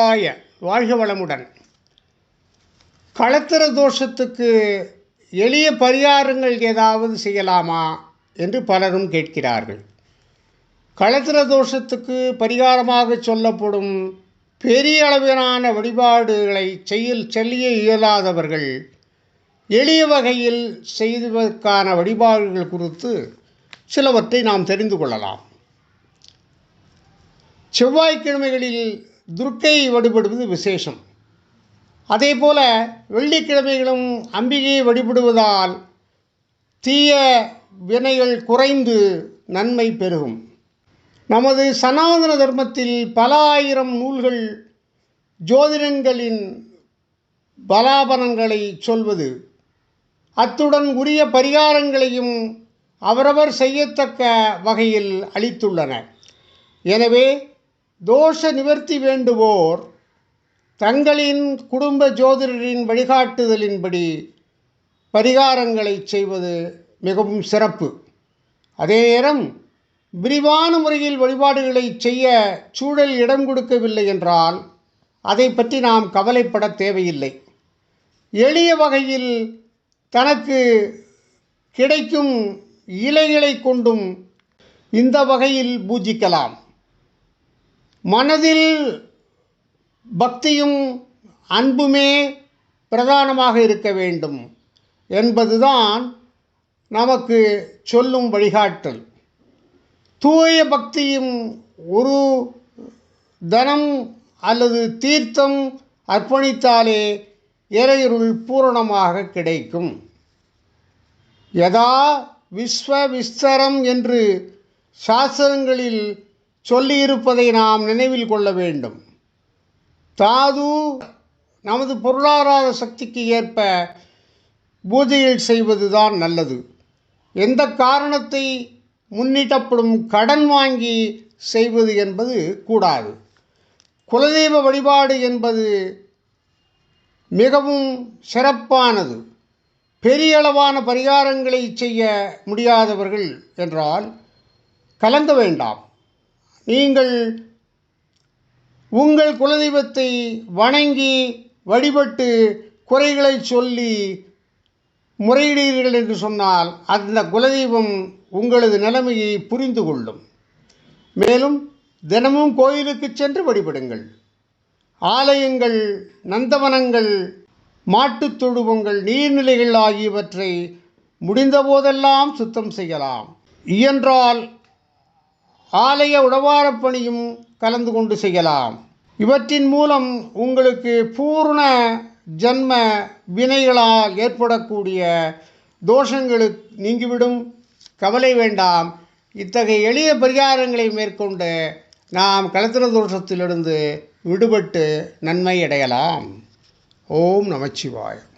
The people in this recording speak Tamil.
ஆய வாழ்க வளமுடன். களத்திர தோஷத்துக்கு எளிய பரிகாரங்கள் ஏதாவது செய்யலாமா என்று பலரும் கேட்கிறார்கள். களத்திர தோஷத்துக்கு பரிகாரமாக சொல்லப்படும் பெரிய அளவிலான வழிபாடுகளை செய்ய செல்லிய இயலாதவர்கள் எளிய வகையில் செய்வதற்கான வழிபாடுகள் குறித்து சிலவற்றை நாம் தெரிந்து கொள்ளலாம். செவ்வாய்க்கிழமைகளில் துர்க்கை வழிபடுவது விசேஷம். அதே போல் வெள்ளிக்கிழமைகளும் அம்பிகையை வழிபடுவதால் தீய வினைகள் குறைந்து நன்மை பெருகும். நமது சனாதன தர்மத்தில் பல ஆயிரம் நூல்கள் ஜோதிடங்களின் பலாபலன்களை சொல்வது அத்துடன் உரிய பரிகாரங்களையும் அவரவர் செய்யத்தக்க வகையில் அளித்துள்ளன. எனவே தோஷ நிவர்த்தி வேண்டுவோர் தங்களின் குடும்ப ஜோதிடரின் வழிகாட்டுதலின்படி பரிகாரங்களை செய்வது மிகவும் சிறப்பு. அதே நேரம் விரிவான முறையில் வழிபாடுகளை செய்ய சூழல் இடம் கொடுக்கவில்லை என்றால் அதை பற்றி நாம் கவலைப்பட தேவையில்லை. எளிய வகையில் தனக்கு கிடைக்கும் இலைகளை கொண்டும் இந்த வகையில் பூஜிக்கலாம். மனதில் பக்தியும் அன்புமே பிரதானமாக இருக்க வேண்டும் என்பதுதான் நமக்கு சொல்லும் வழிகாட்டல். தூய பக்தியும் ஒரு தனம் அல்லது தீர்த்தம் அர்ப்பணித்தாலே இறையுருள் பூரணமாக கிடைக்கும். யதா விஸ்வ விஸ்தரம் என்று சாஸ்திரங்களில் சொல்லியிருப்பதை நாம் நினைவில் கொள்ள வேண்டும். தாது நமது பொருளாதார சக்திக்கு ஏற்ப பூஜையில் செய்வதுதான் நல்லது. எந்த காரணத்தை முன்னிட்டப்படும் கடன் வாங்கி செய்வது என்பது கூடாது. குலதெய்வ வழிபாடு என்பது மிகவும் சிறப்பானது. பெரிய அளவான பரிகாரங்களை செய்ய முடியாதவர்கள் என்றால் கலங்க வேண்டாம். நீங்கள் உங்கள் குலதெய்வத்தை வணங்கி வழிபட்டு குறைகளை சொல்லி முறையிடுகிறீர்கள் என்று சொன்னால் அந்த குலதெய்வம் உங்களது நிலைமையை புரிந்து கொள்ளும். மேலும் தினமும் கோயிலுக்கு சென்று வழிபடுங்கள். ஆலயங்கள் நந்தவனங்கள் மாட்டுத் தொழுவங்கள் நீர்நிலைகள் ஆகியவற்றை முடிந்தபோதெல்லாம் சுத்தம் செய்யலாம். இயன்றால் ஆலய உழவாரப் பணியும் கலந்து கொண்டு செய்யலாம். இவற்றின் மூலம் உங்களுக்கு பூர்ண ஜன்ம வினைகளால் ஏற்படக்கூடிய தோஷங்களுக்கு நீங்கிவிடும். கவலை வேண்டாம். இத்தகைய எளிய பரிகாரங்களை மேற்கொண்டு நாம் கலத்திர தோஷத்திலிருந்து விடுபட்டு நன்மை அடையலாம். ஓம் நமச்சிவாய்